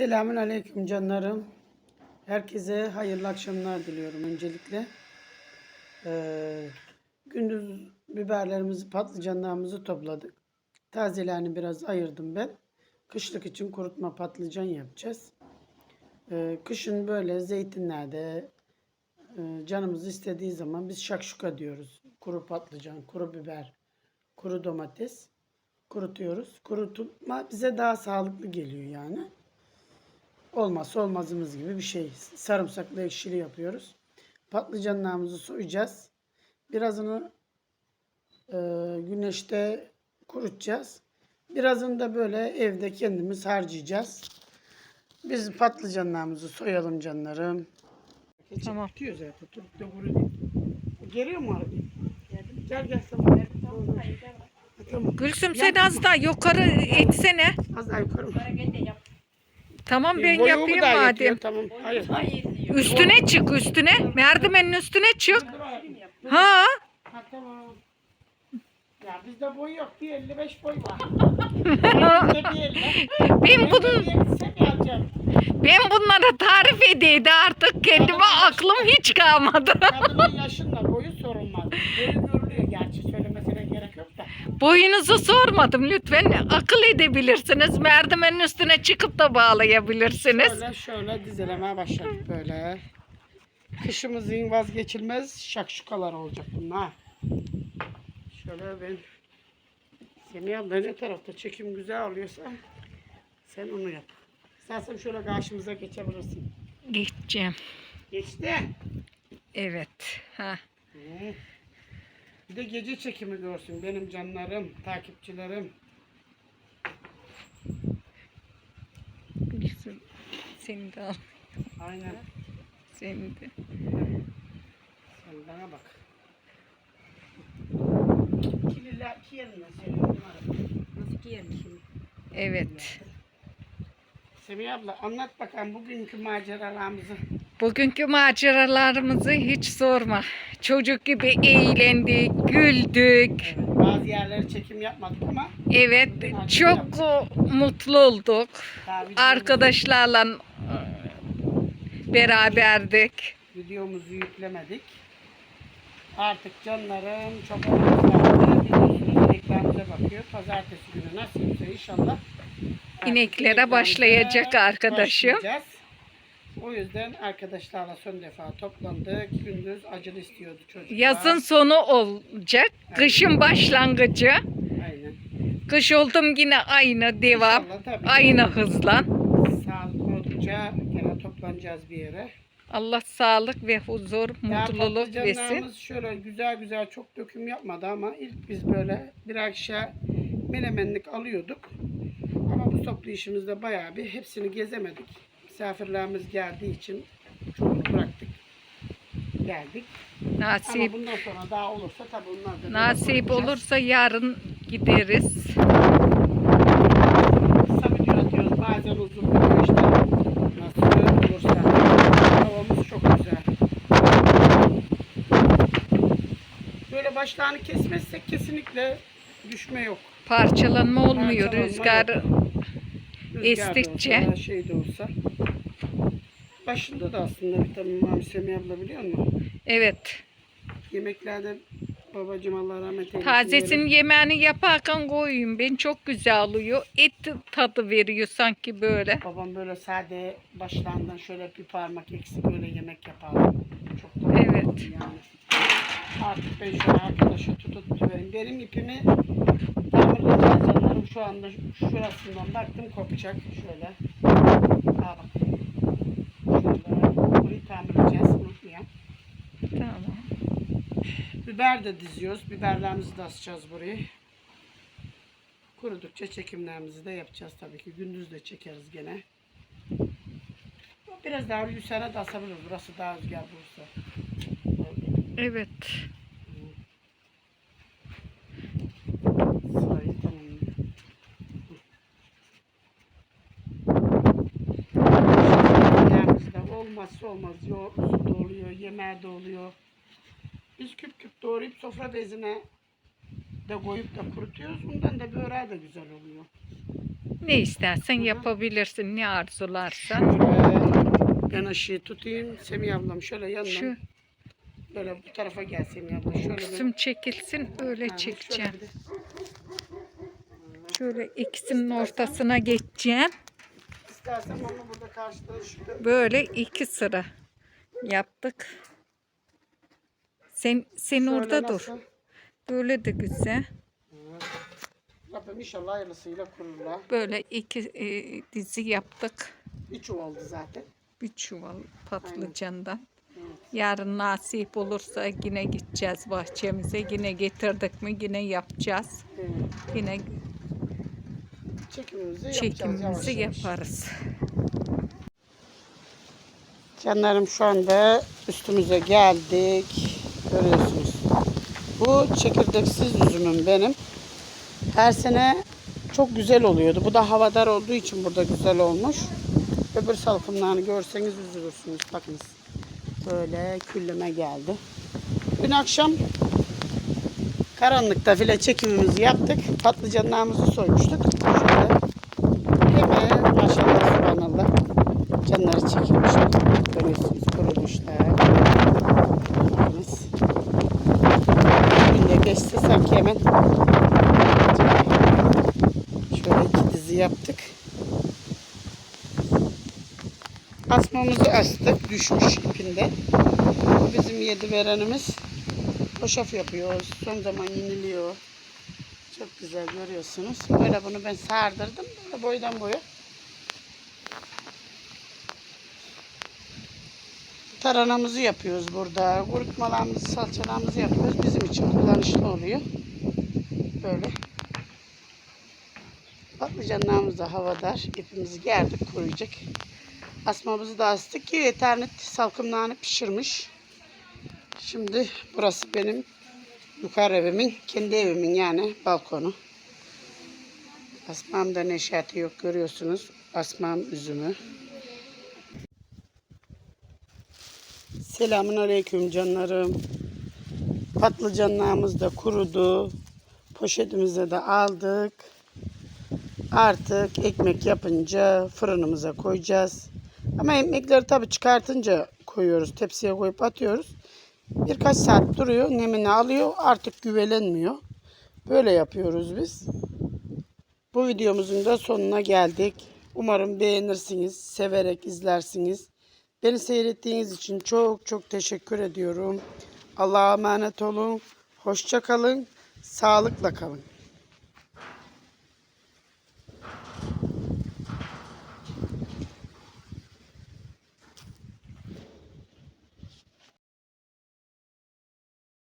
Selamun aleyküm canlarım. Herkese hayırlı akşamlar diliyorum öncelikle. Ee, gündüz biberlerimizi, patlıcanlarımızı topladık. Tazelerini biraz ayırdım ben. Kışlık için kurutma patlıcan yapacağız. Ee, kışın böyle zeytinlerde e, canımız istediği zaman biz şakşuka diyoruz. Kuru patlıcan, kuru biber, kuru domates kurutuyoruz. Kurutma bize daha sağlıklı geliyor yani olmazsa olmazımız gibi bir şey. Sarımsaklı ekşili yapıyoruz. Patlıcanlarımızı soyacağız. Birazını e, güneşte kurutacağız. Birazını da böyle evde kendimiz harcayacağız. Biz patlıcanlarımızı soyalım canlarım. Tamam. Tutuyor zaten. Tutup da kuru değil. Geliyor mu abi? Gel gel tamam. Tamam. Gülsüm sen az daha yukarı etsene. Az daha yukarı mı? Tamam ben Boyumu yapayım da madem. yetiyor, Tamam. Hayır. Üstüne çık üstüne. Merdivenin üstüne çık. Ha? Ha tamam. Ya bizde boy yok. Bir 55 boy var. Bizde bir 50. Ben, bun, Ben bir 50 alacağım. ben bunlara tarif edeydi artık kendime aklım hiç kalmadı. Kadının yaşında boyu sorulmaz. Boyu Boyunuzu sormadım lütfen. Akıl edebilirsiniz. Merdivenin üstüne çıkıp da bağlayabilirsiniz. Şöyle şöyle dizelemeye başladık böyle. Kışımızın vazgeçilmez şakşukalar olacak bunlar. Şöyle ben Semih abla ne tarafta çekim güzel oluyorsa sen onu yap. İstersen şöyle karşımıza geçebilirsin. Geçeceğim. Geçti. Evet. Ha. Hı. Bir de gece çekimi görsün benim canlarım, takipçilerim. Gülsüm, Seni de al. Aynen. Seni de. Sen bana bak. Kililer ki yerine söylüyorum. Nasıl ki yerine şimdi? Evet. Semih abla anlat bakalım bugünkü maceralarımızı. Bugünkü maceralarımızı hiç sorma. Çocuk gibi eğlendik, güldük. Evet, bazı yerlere çekim yapmadık ama Evet, çok mutlu olduk. videomuzu, Arkadaşlarla e, beraberdik. videomuzu yüklemedik. Artık canlarım çok. Biliyorsunuz ineklerimize bakıyor. Pazartesi günü nasipse inşallah. İneklere başlayacak arkadaşım. başlayacağız. O yüzden arkadaşlarla son defa toplandık. Gündüz acılı istiyordu çocuklar. Yazın sonu olacak, kışın başlangıcı. Aynen. Kış oldum yine aynı devam, aynı hızla. Sağlıklı oldukça gene toplanacağız bir yere. Allah sağlık ve huzur, Ya mutluluk versin. şöyle güzel güzel çok döküm yapmadı ama ilk biz böyle bir akşam menemenlik alıyorduk. Ama bu toplayışımızda bayağı bir hepsini gezemedik. Misafirlerimiz geldiği için çok bıraktık. Geldik. Ama Nasip bundan sonra daha olursa tabii onlar da nasip olursa yarın gideriz. Kısa video atıyoruz. Bazen uzun video işte. Nasıl olursa. Havamız çok güzel. Böyle başlarını kesmezsek kesinlikle düşme yok. Parçalanma olmuyor Parçalanma rüzgar. yok. Estikçe. olsa, şey de olsa. Başında da aslında vitamin var Semih abla biliyor musun? Evet. Yemeklerde babacım Allah rahmet eylesin. Tazesinin böyle yemeğini yaparken koyayım. Ben çok güzel oluyor. Et tadı veriyor sanki böyle. Babam böyle sade başlarından şöyle bir parmak eksik öyle yemek yapardı. Çok da Evet. yani. Artık ben şöyle arkadaşa tutup tutuvereyim. Benim ipimi tamirleyeceğiz canlarım. Şu anda şurasından baktım kopacak. Şöyle. Aa bak. Şöyle burayı tamirleyeceğiz. Unutmayalım. Tamam. Biber de diziyoruz. Biberlerimizi de asacağız burayı. Kurudukça çekimlerimizi de yapacağız tabii ki. Gündüz de çekeriz gene. Biraz daha yükseğe de asabiliriz. Burası daha rüzgar bulursa. Evet. Sırayı tamamlıyor. Olmazsa olmaz. Yoğurtlusu da oluyor, yemeği de oluyor. Biz küp küp doğrayıp sofra bezine de koyup da kurutuyoruz. Bundan da böreği de güzel oluyor. Ne istersen yapabilirsin. Ne arzularsan. Şöyle ben ışığı tutayım. Semih ablam şöyle yandan. Şu Böyle bu tarafa gel Semih abla. Şöyle kısım çekilsin. Öyle Ha, çekeceğim. şöyle bir Şöyle ikisinin ortasına geçeceğim. İstersen onu burada karşıda şöyle. Böyle iki sıra yaptık. Sen sen şöyle orada dur. nasıl? Böyle de güzel. Rabbim inşallah hayırlısıyla kururlar. Böyle iki e, dizi yaptık. Bir çuvaldı zaten. Bir çuval patlıcandan. Yarın nasip olursa yine gideceğiz bahçemize. Yine getirdik mi yine yapacağız. Evet. Yine Çekimimizi yapacağız yavaş çekimimizi yavaş. yaparız. Canlarım şu anda üstümüze geldik. Görüyorsunuz. Bu çekirdeksiz üzümüm benim. Her sene çok güzel oluyordu. Bu da havadar olduğu için burada güzel olmuş. Öbür salkımlarını görseniz üzülürsünüz. Bakınız. Böyle külleme geldi. Dün akşam karanlıkta file çekimimizi yaptık. Patlıcanlarımızı soymuştuk. Şöyle hemen şöyle iki dizi yaptık. Asmamızı astık. Düşmüş ipinde. Bizim yedi verenimiz. Hoşaf yapıyoruz. Son zaman yeniliyor. Çok güzel görüyorsunuz. Böyle bunu ben sardırdım. Böyle boydan boya. Taranamızı yapıyoruz burada. Kurutmalarımızı, salçalarımızı yapıyoruz. Bizim için kullanışlı oluyor. Böyle. Patlıcanlarımız da havadar. İpimizi gerdik kuruyacak. Asmamızı da astık ki eternit salkımlarını pişirmiş. Şimdi burası benim yukarı evimin, kendi evimin yani balkonu. Asmamda neşati yok görüyorsunuz. Asmam üzümü. Selamun aleyküm canlarım. Patlıcanlarımız da kurudu. Poşetimize de aldık. Artık ekmek yapınca fırınımıza koyacağız. Ama ekmekleri tabii çıkartınca koyuyoruz. Tepsiye koyup atıyoruz. Birkaç saat duruyor. Nemini alıyor. Artık güvelenmiyor. Böyle yapıyoruz biz. Bu videomuzun da sonuna geldik. Umarım beğenirsiniz. Severek izlersiniz. Beni seyrettiğiniz için çok çok teşekkür ediyorum. Allah'a emanet olun. Hoşça kalın. Sağlıkla kalın.